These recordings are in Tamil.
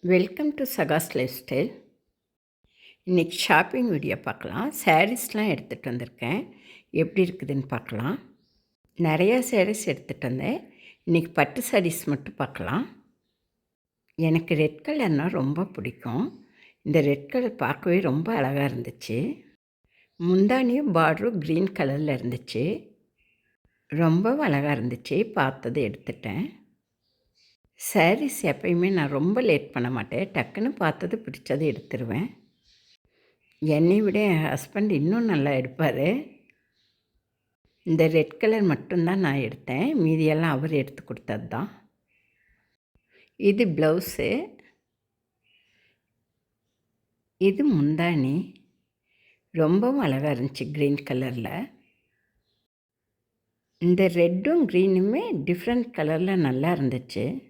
வெல்கம் டு சகாஸ் லைஃப் ஸ்டைல் இன்றைக்கி ஷாப்பிங் வீடியோ பார்க்கலாம் சாரீஸ்லாம் எடுத்துகிட்டு வந்திருக்கேன். எப்படி இருக்குதுன்னு பார்க்கலாம். நிறையா சாரீஸ் எடுத்துகிட்டு வந்தேன். இன்றைக்கி பட்டு சாரீஸ் மட்டும் பார்க்கலாம். எனக்கு ரெட் கலர்னால் ரொம்ப பிடிக்கும். இந்த ரெட் கலர் பார்க்கவே ரொம்ப அழகாக இருந்துச்சு. முந்தானியும் பார்டரும் க்ரீன் கலரில் இருந்துச்சு. ரொம்ப அழகாக இருந்துச்சு. பார்த்தது எடுத்துட்டேன். சாரீஸ் எப்பயுமே நான் ரொம்ப லேட் பண்ண மாட்டேன். டக்குன்னு பார்த்தது பிடிச்சது எடுத்துருவேன். என்னை விட என் ஹஸ்பண்ட் இன்னும் நல்லா எடுப்பார். இந்த ரெட் கலர் மட்டும்தான் நான் எடுத்தேன். மீதியெல்லாம் அவர் எடுத்து கொடுத்தது தான். இது ப்ளவுஸு. இது முந்தானி ரொம்பவும் அழகாக இருந்துச்சு க்ரீன் கலரில். இந்த ரெட்டும் க்ரீனுமே டிஃப்ரெண்ட் கலரில் நல்லா இருந்துச்சு.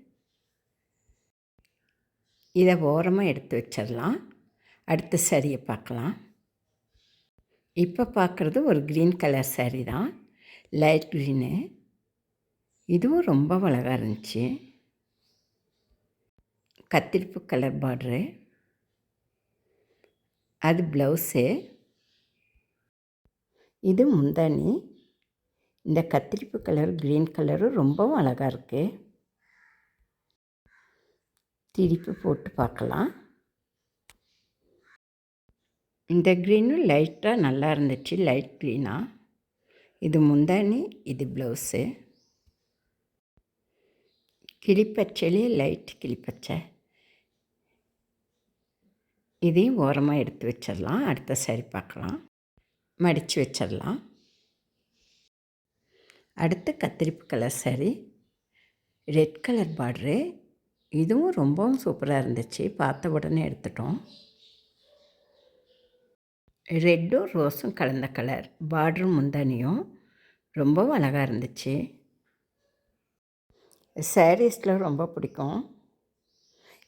இதை ஓரமாக எடுத்து வச்சிடலாம். அடுத்த சரியை பார்க்கலாம். இப்போ பார்க்குறது ஒரு க்ரீன் கலர் சாரீ தான். லைட் க்ரீனு இதுவும் ரொம்ப அழகாக இருந்துச்சு. கத்திரிப்பு கலர் பார்ட்ரு அது ப்ளவுஸு இது முந்தானி இந்த கத்திரிப்பு கலர் க்ரீன் கலரும் ரொம்பவும் அழகாக இருக்குது திருப்பி போட்டு பார்க்கலாம். இந்த க்ரீனும் லைட்டாக நல்லா இருந்துச்சு லைட் க்ரீனாக இது முந்தானி இது ப்ளவுஸு. கிளிப்பச்சலே லைட் கிளிப்பச்சை. இதையும் ஓரமாக எடுத்து வச்சிடலாம் அடுத்த சரி பார்க்கலாம். மடித்து வச்சிடலாம். அடுத்து கத்திரிப்பு கலர் சரி ரெட் கலர் பார்டரு இதுவும் ரொம்பவும் சூப்பராக இருந்துச்சு. பார்த்த உடனே எடுத்துட்டோம். ரெட்டும் ரோஸும் கலந்த கலர். பார்டரும் முந்தானியும். ரொம்பவும் அழகாக இருந்துச்சு. சாரீஸில் ரொம்ப பிடிக்கும்.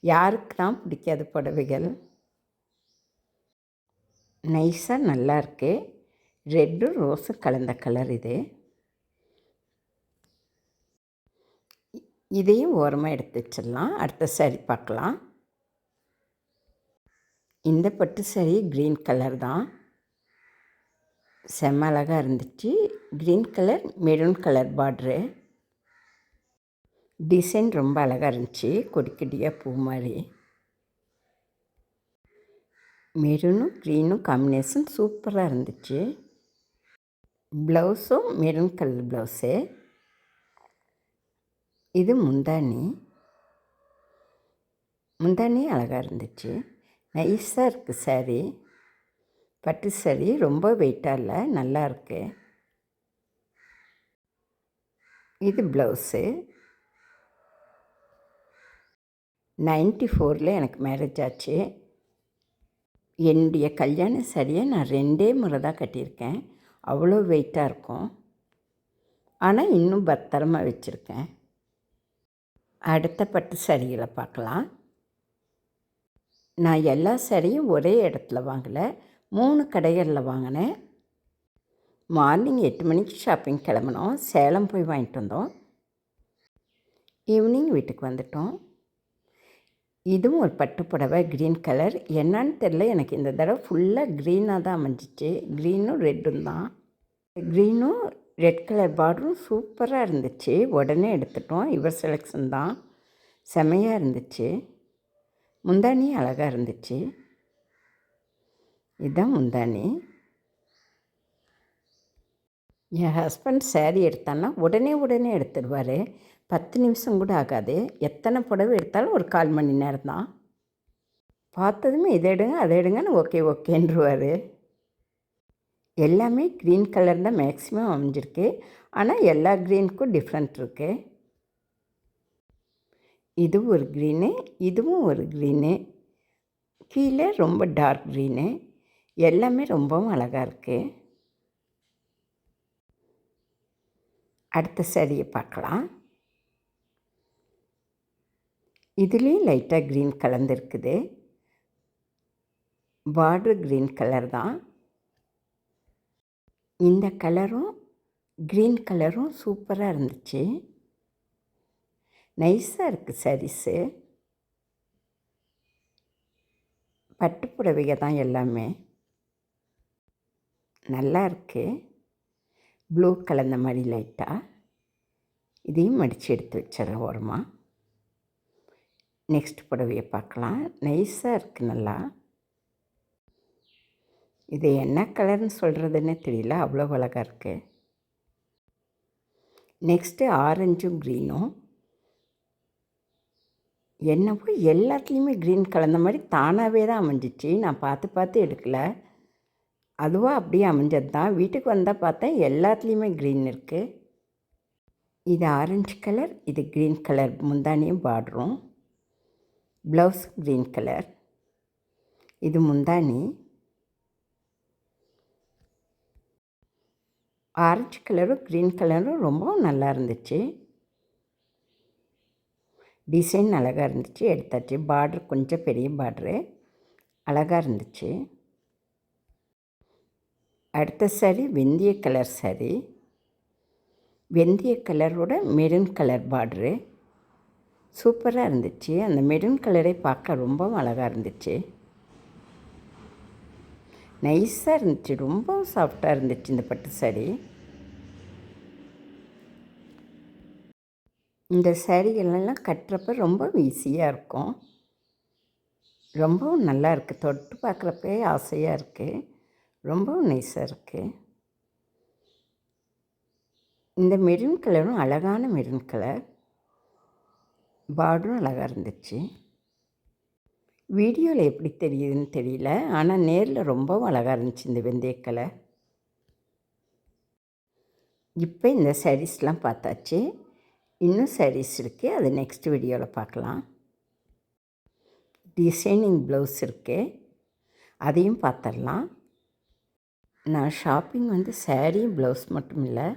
யாருக்கு தான் பிடிக்காது புடவைகள்? நைஸாக நல்லா இருக்குது ரெட்டும் ரோஸும் கலந்த கலர் இது. இதையும் ஓரமாக எடுத்து வச்சிடலாம். அடுத்த சாரி பார்க்கலாம். இந்த பட்டு சாரி க்ரீன் கலர் தான். செம்ம அழகாக இருந்துச்சு. Green colour maroon colour border design ரொம்ப அழகாக இருந்துச்சு. கொடிக்கடியாக பூ மாதிரி. மெரூனும் க்ரீனும் காம்பினேஷன் சூப்பராக இருந்துச்சு. ப்ளவுஸும் மெரூன் கலர் ப்ளவுஸு இது முந்தானி முந்தானி அழகாக இருந்துச்சு. நைஸாக இருக்குது சாரி பட்டு சாரி ரொம்ப வெயிட்டாக இல்லை நல்லாயிருக்கு இது ப்ளவுஸு நைன்டி ஃபோரில் எனக்கு மேரேஜ் ஆச்சு. என்னுடைய கல்யாண சரியை நான் ரெண்டே முறை தான் கட்டியிருக்கேன். அவ்வளோ வெயிட்டாக இருக்கும். ஆனால் இன்னும் பத்திரமாக வச்சுருக்கேன். அடுத்த பட்டு சரிகளை பார்க்கலாம். நான் எல்லா சரியும் ஒரே இடத்துல வாங்கலை. மூணு கடைகளில் வாங்கினேன். மார்னிங் எட்டு மணிக்கு ஷாப்பிங் கிளம்பினோம். சேலம் போய் வாங்கிட்டு வந்தோம். ஈவினிங் வீட்டுக்கு வந்துட்டோம். இதுவும் ஒரு பட்டு புடவை க்ரீன் கலர் என்னான்னு தெரில எனக்கு இந்த தடவை ஃபுல்லாக க்ரீனாக தான் அமைஞ்சிச்சு. க்ரீனும் ரெட்டும் தான். க்ரீனும் ரெட் கலர் பார்டரும் சூப்பராக இருந்துச்சு. உடனே எடுத்துட்டோம். இவர் செலெக்ஷன் தான். செமையாக இருந்துச்சு. முந்தானி அழகாக இருந்துச்சு. இதுதான் முந்தானி. என் ஹஸ்பண்ட் சேரீ எடுத்தான்னா உடனே உடனே எடுத்துடுவார் பத்து நிமிஷம் கூட ஆகாது. எத்தனை புடவை எடுத்தாலும் ஒரு கால் மணி நேரம் தான். பார்த்ததுமே இதை எடுங்க அதை எடுங்கன்னு ஓகே ஓகேன்றுவார். எல்லாமே க்ரீன் கலர் தான் மேக்ஸிமம் அமைஞ்சிருக்கு. ஆனால் எல்லா க்ரீனுக்கும் டிஃப்ரெண்ட் இருக்குது இது ஒரு க்ரீனு இதுவும் ஒரு க்ரீனு கீழே ரொம்ப டார்க் க்ரீனு எல்லாமே ரொம்பவும் அழகாக இருக்குது அடுத்த சேரீயை பார்க்கலாம். இதுலேயும் லைட்டாக க்ரீன் கலந்துருக்குது. பார்ட்ரு க்ரீன் கலர் தான். இந்த கலரும் க்ரீன் கலரும் சூப்பராக இருந்துச்சு. நைஸாக இருக்குது சாரீஸு பட்டு தான் எல்லாமே. நல்லா இருக்குது ப்ளூ கலந்த மாதிரி லைட்டாக இதையும் மடித்து எடுத்து வச்சிடறேன் ஓரமாக நெக்ஸ்ட் புடவையை பார்க்கலாம். நைஸாக இருக்குது நல்லா. இது என்ன கலர்னு சொல்கிறதுன்னே தெரியல அவ்வளோ அழகாக இருக்குது நெக்ஸ்ட்டு ஆரஞ்சும் க்ரீனும் என்னவோ எல்லாத்துலேயுமே க்ரீன் கலந்த மாதிரி தானாகவே தான் அமைஞ்சிச்சு. நான் பார்த்து பார்த்து எடுக்கலை. அதுவாக அப்படியே அமைஞ்சது தான் வீட்டுக்கு வந்தால் பார்த்தேன் எல்லாத்துலேயுமே க்ரீன் இருக்குது இது ஆரஞ்சு கலர் இது க்ரீன் கலர் முந்தானியும் பார்டரும் ப்ளவுஸ் க்ரீன் கலர் இது முந்தானி. ஆரஞ்சு கலரும் க்ரீன் கலரும் ரொம்பவும் நல்லா இருந்துச்சு. டிசைன் அழகாக இருந்துச்சு. எடுத்தாச்சு. பார்ட்ரு கொஞ்சம் பெரிய பார்ட்ரு அழகாக இருந்துச்சு. அடுத்த சாரி வெந்தய கலர் சாரி வெந்தய கலரோட மெரூன் கலர் பார்ட்ரு சூப்பராக இருந்துச்சு. அந்த மெரூன் கலரை பார்க்க ரொம்பவும் அழகாக இருந்துச்சு. நைஸாக இருந்துச்சு. ரொம்ப சாஃப்டாக இருந்துச்சு இந்த பட்டு சாரி இந்த சாரிகளெல்லாம் கட்டுறப்ப ரொம்ப ஈஸியாக இருக்கும். ரொம்பவும் நல்லா இருக்குது தொட்டு பார்க்குறப்பே ஆசையாக இருக்குது ரொம்பவும் நைஸாக இருக்குது இந்த மெரூன் கலரும் அழகான மெரூன் கலர் பார்டரும் அழகாக இருந்துச்சு. வீடியோவில் எப்படி தெரியுதுன்னு தெரியல. ஆனால் நேரில் ரொம்பவும் அழகாக இருந்துச்சு இந்த வெந்தய கலர் இப்போ இந்த சாரீஸ்லாம் பார்த்தாச்சு. இன்னும் சாரீஸ் இருக்குது அது நெக்ஸ்ட் வீடியோவில் பார்க்கலாம். டிசைனிங் ப்ளவுஸ் இருக்குது அதையும் பார்த்துடலாம். நான் ஷாப்பிங் வந்து சாரீ ப்ளவுஸ் மட்டும் இல்லை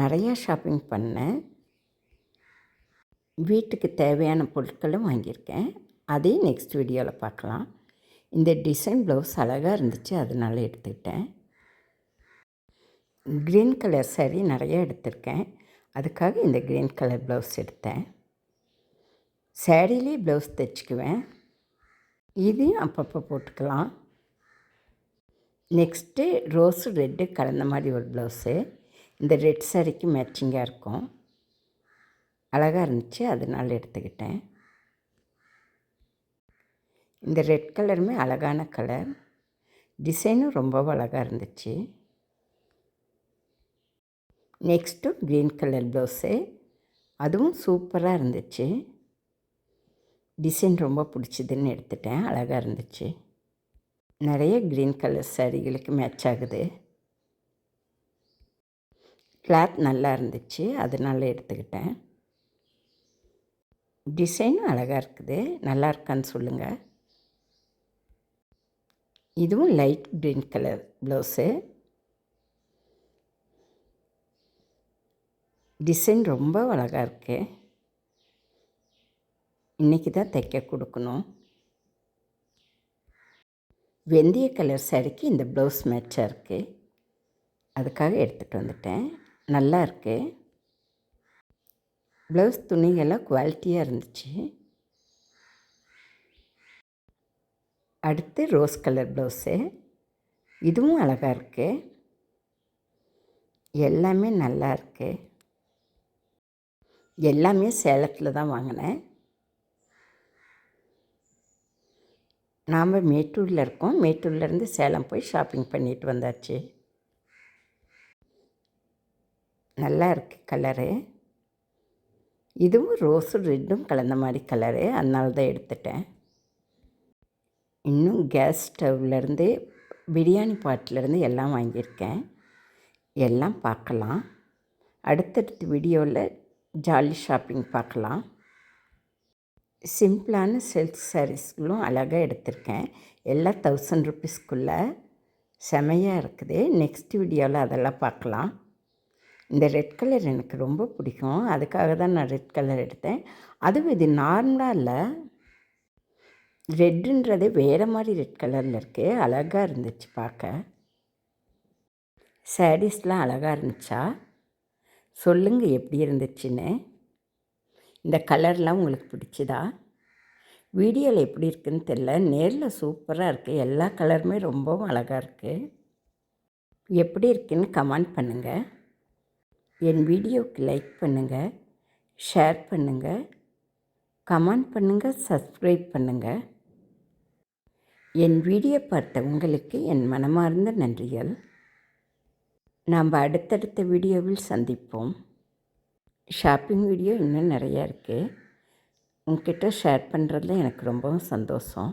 நிறையா ஷாப்பிங் பண்ணேன். வீட்டுக்கு தேவையான பொருட்களும் வாங்கியிருக்கேன். அதையும் நெக்ஸ்ட் வீடியோவில் பார்க்கலாம். இந்த டிசைன் ப்ளவுஸ் அழகாக இருந்துச்சு அதனால எடுத்துக்கிட்டேன். க்ரீன் கலர் சாரீ நிறையா எடுத்திருக்கேன். அதுக்காக இந்த க்ரீன் கலர் ப்ளவுஸ் எடுத்தேன். சேரீலே ப்ளவுஸ் தைச்சிக்குவேன். இதையும் அப்பப்போ போட்டுக்கலாம். நெக்ஸ்ட்டு ரோஸு ரெட்டு கலந்த மாதிரி ஒரு ப்ளவுஸு இந்த ரெட் சாரிக்கு மேட்சிங்காக இருக்கும். அழகாக இருந்துச்சு அதனால் எடுத்துக்கிட்டேன். இந்த ரெட் கலருமே அழகான கலர் டிசைனும் ரொம்ப அழகாக இருந்துச்சு. நெக்ஸ்ட்டு க்ரீன் கலர் ப்ளவுஸு அதுவும் சூப்பராக இருந்துச்சு. டிசைன் ரொம்ப பிடிச்சிதுன்னு எடுத்துட்டேன். அழகாக இருந்துச்சு. நிறைய க்ரீன் கலர் சேரீகளுக்கு மேட்ச் ஆகுது. கிளாத் நல்லா இருந்துச்சு. அதனால் எடுத்துக்கிட்டேன். டிசைனும் அழகாக இருக்குது. நல்லா இருக்கான்னு சொல்லுங்கள் இதுவும் light green colour blouse. Design ரொம்ப அழகாக இருக்கு. இன்றைக்கி தான் தைக்க கொடுக்கணும். வெந்தய கலர் சாரிக்கு இந்த ப்ளவுஸ் மேட்சாக இருக்குது அதுக்காக எடுத்துகிட்டு வந்துட்டேன். நல்லா இருக்குது ப்ளவுஸ் துணிகள்லாம் குவாலிட்டியாக இருந்துச்சு. அடுத்து ரோஸ் கலர் ப்ளவுஸு இதுவும் அழகாக இருக்குது எல்லாமே நல்லா இருக்குது எல்லாமே சேலத்தில் தான் வாங்கினேன். நாம் மேட்டூரில் இருக்கோம். மேட்டூர்லேருந்து சேலம் போய் ஷாப்பிங் பண்ணிட்டு வந்தாச்சு. நல்லா இருக்குது கலரு இதுவும் ரோஸும் ரெட்டும் கலந்த மாதிரி கலரு அதனால தான் எடுத்துட்டேன். இன்னும் கேஸ் ஸ்டவ்லேருந்து பிரியாணி பாட்டிலேருந்து எல்லாம் வாங்கியிருக்கேன். எல்லாம் பார்க்கலாம். அடுத்தடுத்த வீடியோவில் ஜாலி ஷாப்பிங் பார்க்கலாம். சிம்பிளான சில்க் சாரீஸ்களும் அழகாக எடுத்திருக்கேன். எல்லாம் தௌசண்ட் ருபீஸ்க்குள்ளே செமையாக இருக்குது. நெக்ஸ்ட் வீடியோவில் அதெல்லாம் பார்க்கலாம். இந்த ரெட் கலர் எனக்கு ரொம்ப பிடிக்கும். அதுக்காக தான் நான் ரெட் கலர் எடுத்தேன். அதுவும் இது நார்மலாக இல்லை. ரெட்டுன்றது வேறு மாதிரி ரெட் கலரில் இருக்குது அழகாக இருந்துச்சு பார்க்க. சாரீஸ்லாம் அழகாக இருந்துச்சா? சொல்லுங்கள் எப்படி இருந்துச்சுன்னு. இந்த கலர்லாம் உங்களுக்கு பிடிச்சதா? வீடியோவில் எப்படி இருக்குன்னு தெரில நேரில் சூப்பராக இருக்குது எல்லா கலருமே ரொம்பவும் அழகாக இருக்குது எப்படி இருக்குன்னு கமெண்ட் பண்ணுங்கள் என் வீடியோவுக்கு லைக் பண்ணுங்கள் ஷேர் பண்ணுங்கள் கமெண்ட் பண்ணுங்கள் சப்ஸ்கிரைப் பண்ணுங்கள் என் வீடியோ பார்த்த உங்களுக்கு என் மனமார்ந்த நன்றிகள். நாம் அடுத்தடுத்த வீடியோவில் சந்திப்போம். ஷாப்பிங் வீடியோ இன்னும் நிறையா இருக்குது உங்ககிட்ட ஷேர் பண்ணுறதுல எனக்கு ரொம்பவும் சந்தோஷம்.